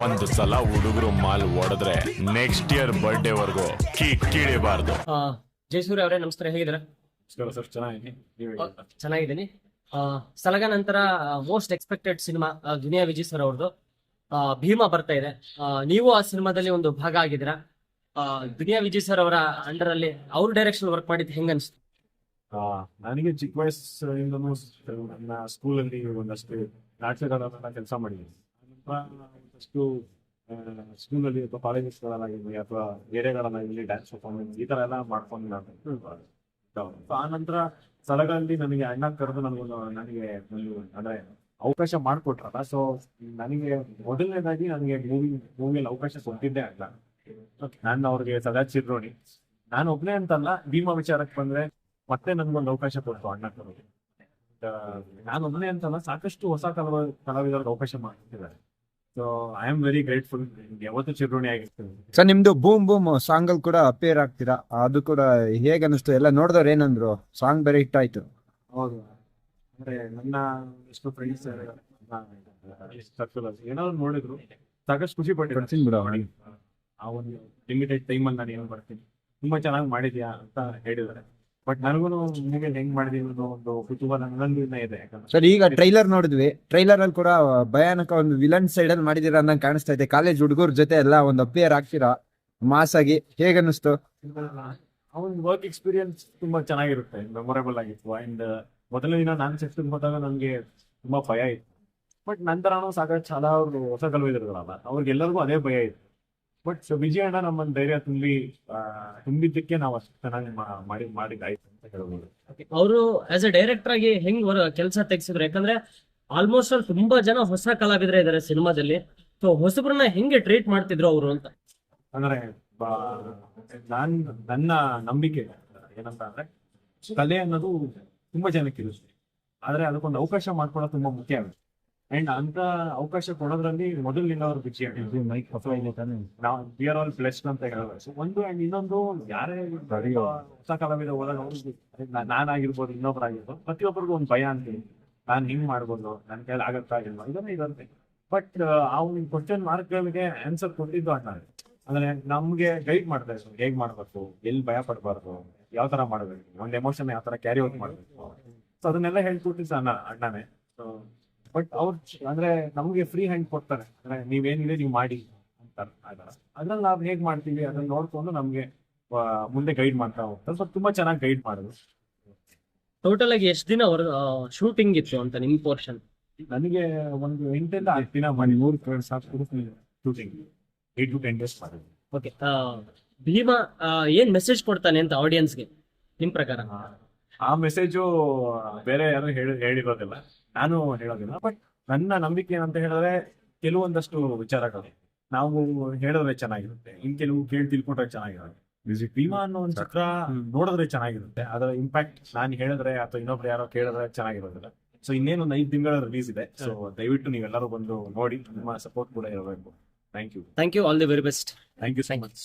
ಒಂದು ಸಲ ಹುಡುಗರು ಮಾಲ್ ಹೊಡೆದ್ರೆ ನೆಕ್ಸ್ಟ್ ಇಯರ್ ಬರ್ಡೇ ವರ್ಗೂ ಕಿಕ್ಕಿಡಿಬಾರ್ದು ಆ, ಜಯಸೂರ್ಯ ಅವರೇ ನಮಸ್ಕಾರ ಹೇಗಿದ್ದೀರಾ? ನಮಸ್ಕಾರ ಸರ್ ಚೆನ್ನಾಗಿ ನೀವು ಆ, ಚೆನ್ನಾಗಿದ್ದೀನಿ. ಆ, ಸಲಗ ನಂತರ most expected cinema Duniya Vijay sir ಅವ್ರದ್ದು ಆ, ಭೀಮಾ ಬರ್ತಾ ಇದೆ. ಆ, ನೀವು ಆ ಸಿನಿಮಾದಲ್ಲಿ ಒಂದು ಭಾಗ ಆಗಿದ್ದೀರಾ? ಆ, ದುನಿಯಾ ವಿಜಯ್ ಸರ್ ಅವರ ಅಂಡರ್ ಅಲ್ಲಿ ಅವ್ರ ಡೈರೆಕ್ಷನ್ ವರ್ಕ್ ಮಾಡಿದ್ದು ಹೆಂಗ ಅನ್ಸ್ತು? ನನಗೆ ಚಿಕ್ಕ ವಯಸ್ಸಿಂದನೂ ನನ್ನ ಸ್ಕೂಲಲ್ಲಿ ಒಂದಷ್ಟು ನಾಟಕಗಳನ್ನೆಲ್ಲ ಕೆಲಸ ಮಾಡಿದ್ದೀನಿ. ಒಂದಷ್ಟು ಸ್ಕೂಲಲ್ಲಿ ಅಥವಾ ಕಾಲೇಜಸ್ಗಳಲ್ಲಾಗಿರಲಿ ಅಥವಾ ಏರಿಯಾಗಳಲ್ಲಾಗಿರಲಿ ಡ್ಯಾನ್ಸ್ ಪರ್ಫಾರ್ಮೆನ್ಸ್ ಈ ತರ ಎಲ್ಲ ಮಾಡ್ಕೊಂಡು ನಾನು So, ಆ ನಂತರ ಸ್ಥಳಗಳಲ್ಲಿ ನನಗೆ ಅಣ್ಣ ಕರೆದು ನನಗೊಂದು ನನಗೆ ಒಂದು ಅಂದ್ರೆ ಅವಕಾಶ ಮಾಡಿಕೊಟ್ರಲ್ಲ. ಸೊ ನನಗೆ ಮೊದಲನೇದಾಗಿ ನನಗೆ ಮೂವಿ ಮೂವಿಯಲ್ಲಿ ಅವಕಾಶ ಕೊಟ್ಟಿದ್ದೇ ಅಲ್ಲ ನಾನು ಅವ್ರಿಗೆ ಸದಾ ಚಿರೋಣಿ ನಾನು ಒಬ್ನೇ ಅಂತಲ್ಲ ಭೀಮಾ ವಿಚಾರಕ್ಕೆ ಬಂದ್ರೆ ಮತ್ತೆ ನನ್ಗೊಂದು ಅವಕಾಶ ಕೊಡ್ತು ಅಣ್ಣ ಕರೋದು. ನಾನು ಒಬ್ಬನೇ ಅಂತಲ್ಲ ಸಾಕಷ್ಟು ಹೊಸ ಕಲಾವಿದ ಕಲಾವಿದರಿಗೆ ಅವಕಾಶ ಮಾಡ್ತಿದ್ದಾರೆ. So I am very grateful ಯಾವತ್ತೂ ಚಿರುಣಿ ಆಗಿರ್ತದೆ ಸರ್ ನಿಮ್ದು ಬೂಮ್ ಬೂಮ್ ಸಾಂಗ್ ಅಲ್ಲಿ ಕೂಡ ಅಪೇರ್ ಆಗ್ತೀರಾ? ಅದು ಕೂಡ ಹೇಗೆ ಅನಿಸ್ತು ಎಲ್ಲ ನೋಡಿದವ್ರು ಏನಂದ್ರು? ಸಾಂಗ್ ಬೇರೆ ಹಿಟ್ ಆಯ್ತು. ಹೌದು. ಅಂದ್ರೆ ನನ್ನ ಎಷ್ಟು ಫ್ರೆಂಡ್ಸ್ ಸರ್ಕಲ್ ಏನಾದ್ರು ನೋಡಿದ್ರು. ಸಾಕಷ್ಟು ಖುಷಿ ಪಟ್ಟಿ ಬರ್ತೀನಿ ಬಿಡು. ಆ ಒಂದು ಲಿಮಿಟೆಡ್ ಟೈಮಲ್ಲಿ ನಾನು ಏನು ಬರ್ತೀನಿ ತುಂಬಾ ಚೆನ್ನಾಗಿ ಮಾಡಿದ್ಯಾ ಅಂತ ಹೇಳಿದ್ದಾರೆ. ಬಟ್ ನನಗೂ ಹೆಂಗ್ ಅನ್ನೋ ಒಂದು ಕುತೂಹಲ ನನ್ನಲ್ಲೂ ಇನ್ನೂ ಇದೆ ಯಾಕಂದ್ರೆ ಸರ್ ಈಗ ಟ್ರೈಲರ್ ನೋಡಿದ್ವಿ. ಟ್ರೈಲರ್ ಅಲ್ಲಿ ಕೂಡ ಭಯಾನಕ ಒಂದು ವಿಲನ್ ಸೈಡ್ ಅಲ್ಲಿ ಮಾಡಿದಿರ ಅನ್ನಂಗ್ ಕಾಣಿಸ್ತಾ ಇದೆ. ಕಾಲೇಜ್ ಹುಡುಗರ ಜೊತೆ ಎಲ್ಲ ಒಂದು ಅಪಿಯರ್ ಆಗ್ತೀರಾ? ಮಾಸ್ ಆಗಿ. ಹೇಗ್ ಅನಿಸ್ತು ಅವನ ವರ್ಕ್ ಎಕ್ಸ್ಪೀರಿಯನ್ಸ್ ತುಂಬಾ ಚೆನ್ನಾಗಿರುತ್ತೆ. ಮೆಮೊರೇಬಲ್ ಆಗಿತ್ತು. ಅಂಡ್ ಮೊದಲ ದಿನ ನಾನು ಸೆಟ್ಗೆ ಹೋದಾಗ ನನಗೆ ತುಂಬಾ ಭಯ ಇತ್ತು. ಬಟ್ ನಂತರನೂ ಸಾಕಷ್ಟು ಹಲವಾರು ಹೊಸ ಕಲಾವಿದರುಗಳಲ್ಲ. ಅವ್ರಿಗೆಲ್ಲರಿಗೂ ಅದೇ ಭಯ ಇತ್ತು. ಬಟ್ ವಿಜಯಣ್ಣ ನಮ್ಮನ್ನ ಧೈರ್ಯ ತುಂಬಿ ತುಂಬಿದ್ದಕ್ಕೆ ನಾವು ಅಷ್ಟು ಚೆನ್ನಾಗಿ ಮಾಡಿ ಮಾಡಿದ್ದಾಯ್ತು ಅಂತ ಹೇಳ್ಬೋದು. ಅವರು ಆಸ್ ಎ ಡೈರೆಕ್ಟರ್ ಆಗಿ ಹೆಂಗ್ ಕೆಲಸ ತೆಗ್ಸಿದ್ರು? ಯಾಕಂದ್ರೆ ಆಲ್ಮೋಸ್ಟ್ ಅಲ್ಲಿ ತುಂಬಾ ಜನ ಹೊಸ ಕಲಾವಿದರೇ ಇದಾರೆ ಸಿನಿಮಾದಲ್ಲಿ. ಸೊ ಹೊಸಬ್ರನ್ನ ಹೆಂಗೆ ಟ್ರೀಟ್ ಮಾಡ್ತಿದ್ರು ಅವರು ಅಂತ? ಅಂದ್ರೆ ನಾನ್ ನನ್ನ ನಂಬಿಕೆ ಏನಂತ ಅಂದ್ರೆ ಕಲೆ ಅನ್ನೋದು ತುಂಬಾ ಜನಕ್ಕೆ ಇರುತ್ತೆ. ಆದ್ರೆ ಅದಕ್ಕೊಂದು ಅವಕಾಶ ಮಾಡ್ಕೊಳ್ಳೋದು ತುಂಬಾ ಮುಖ್ಯ ಆಗುತ್ತೆ. ಅಂಡ್ ಅಂತ ಅವಕಾಶ ಕೊಡೋದ್ರಲ್ಲಿ ಮೊದಲಿನಿಂದ ಅವ್ರು ಬಿಚ್ಚಿ ನಾವು ವಿ ಆರ್ ಆಲ್ ಬ್ಲೆಸ್ಡ್ ಅಂತ ಹೇಳ್ಬೋದು ಸೊ ಒಂದು ಅಂಡ್ ಇನ್ನೊಂದು ಯಾರೇ ಹೊಸ ಕಲಾವಿದ ಹೋದಾಗ ನಾನಾಗಿರ್ಬೋದು ಇನ್ನೊಬ್ಬರಾಗಿರ್ಬೋದು ಪ್ರತಿಯೊಬ್ಬರಿಗೂ ಒಂದು ಭಯ ಅಂತೀನಿ ನಾನು ಹಿಂಗ್ ಮಾಡ್ಬೋದು ನನ್ನ ಕೈಲಿ ಆಗತ್ತಾ ಇಲ್ವಾ? ಇದನ್ನೇ ಇರುತ್ತೆ. ಬಟ್ ಅವ್ನ ಕ್ವಶನ್ ಮಾರ್ಕ್ಗಳಿಗೆ ಆನ್ಸರ್ ಕೊಟ್ಟಿದ್ದು ಅಣ್ಣ ಅಂದ್ರೆ ನಮ್ಗೆ ಗೈಡ್ ಮಾಡ್ತಾ ಇದ್ರು. ಹೇಗ್ ಮಾಡ್ಬೇಕು? ಎಲ್ಲಿ ಭಯ ಪಡಬಾರ್ದು? ಯಾವ ತರ ಮಾಡ್ಬೇಕು? ಒಂದ್ ಎಮೋಷನ್ ಯಾವ ತರ ಕ್ಯಾರಿ ಔಟ್ ಮಾಡ್ಬೇಕು? ಸೊ ಅದನ್ನೆಲ್ಲ ಹೇಳ್ಕೊಟ್ಟಿದ್ದು ಅಣ್ಣ ಅಣ್ಣನೇ. ಸೊ ಬಟ್ ಅವ್ರ ಅಂದ್ರೆ ನಮ್ಗೆ ಫ್ರೀ ಹ್ಯಾಂಡ್ ಕೊಡ್ತಾರೆ. ಅಂದ್ರೆ ನೀವೇನಿದೆ ನೀವು ಮಾಡಿ ಅಂತಾರೆ ಅದ್ರಲ್ಲಿ ನಾವ್ ಹೇಗ್ ಮಾಡ್ತೀವಿ ಅದನ್ನ ನೋಡ್ಕೊಂಡು ನಮ್ಗೆ ಮುಂದೆ ಗೈಡ್ ಮಾಡ್ತಾ ಹೋಗ್ತಾರೆ. ಸೊ ತುಂಬಾ ಚೆನ್ನಾಗಿ ಗೈಡ್ ಮಾಡಿದ್ರು. ಟೋಟಲ್ ಆಗಿ ಎಷ್ಟು ದಿನ ಶೂಟಿಂಗ್ ಇತ್ತು ಅಂತ ನಿಮ್ ಪೋರ್ಷನ್ ನನಗೆ ಒಂದು ಎಂಟರಿಂದ ಹತ್ತು ದಿನ ಮಾಡಿ ಮೂರು ಸಾಕು shooting eight to ten days ಮಾಡಿದ್ವಿ ಓಕೆ ಭೀಮಾ ಏನ್ ಮೆಸೇಜ್ ಕೊಡ್ತಾನೆ ಅಂತ ಆಡಿಯನ್ಸ್ಗೆ ನಿಮ್ ಪ್ರಕಾರ? ಆ ಮೆಸೇಜು ಬೇರೆ ಯಾರು ಹೇಳಿ ಹೇಳಿರೋದಿಲ್ಲ. ನಾನು ಹೇಳೋದಿಲ್ಲ ಬಟ್ ನನ್ನ ನಂಬಿಕೆ ಏನಂತ ಹೇಳಿದ್ರೆ ಕೆಲವೊಂದಷ್ಟು ವಿಚಾರಗಳು. ನಾವು ಹೇಳಿದ್ರೆ ಚೆನ್ನಾಗಿರುತ್ತೆ ಇನ್ ಕೆಲವು ಕೇಳಿ ತಿಳ್ಕೊಂಡ್ರೆ ಚೆನ್ನಾಗಿರುತ್ತೆ. ಮ್ಯೂಸಿಕ್ ಭೀಮಾ ಅನ್ನೋ ಒಂದು ಚಿತ್ರ ನೋಡಿದ್ರೆ ಚೆನ್ನಾಗಿರುತ್ತೆ ಅದರ ಇಂಪ್ಯಾಕ್ಟ್ ನಾನು ಹೇಳಿದ್ರೆ ಅಥವಾ ಇನ್ನೊಬ್ರು ಯಾರೋ ಕೇಳಿದ್ರೆ ಚೆನ್ನಾಗಿರೋದಿಲ್ಲ. ಸೊ ಇನ್ನೇನು ಒಂದು ಐದು ತಿಂಗಳ ರಿಲೀಸ್ ಇದೆ ಸೊ ದಯವಿಟ್ಟು ನೀವೆಲ್ಲರೂ ಬಂದು ನೋಡಿ ನಿಮ್ಮ ಸಪೋರ್ಟ್ ಕೂಡ ಇರಬೇಕು. Thank you thank you all the very best thank you so much